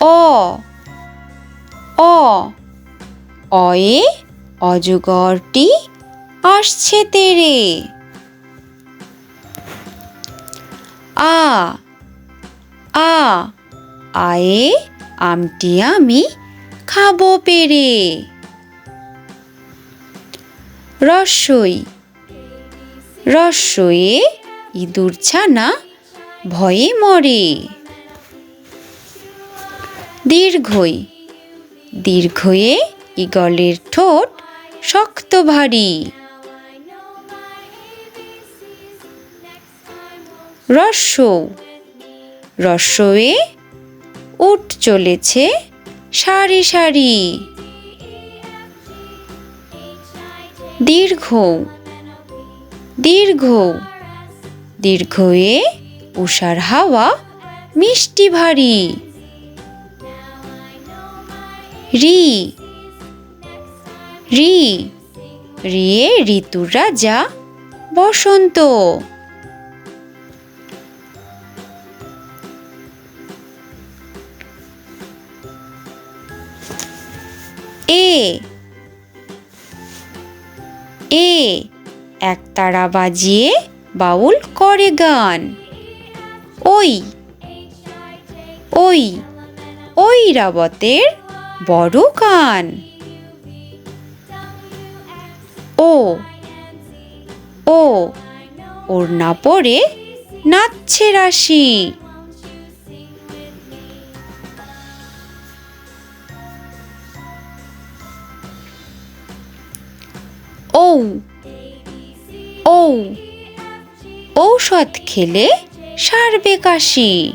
অ অ, অয়ে অজগরটি আসছে তেরে। আ আ, আয়ে আমটি আমি খাব পেরে। রস্যই রস্যয়ে ইঁদুর ছানা ভয়ে মরে। দীর্ঘই। দীর্ঘয়ে ইগলের ঠোঁট শক্ত ভারী। রস্য রস্যয়ে উট চলেছে সারি সারি। দীর্ঘ। দীর্ঘ। দীর্ঘয়ে উষার হাওয়া মিষ্টি ভারী। রি। রি। রিয়ে ঋতুর রাজা বসন্ত। এ। এ। একতারা বাজিয়ে বাউল করে গান। ওই। ওই। ওই রাবতের বড় কান। ও ও, ওর না পড়ে নাচছে রাশি। ঔ ঔ, ঔষধ খেলে সারবে কাশি।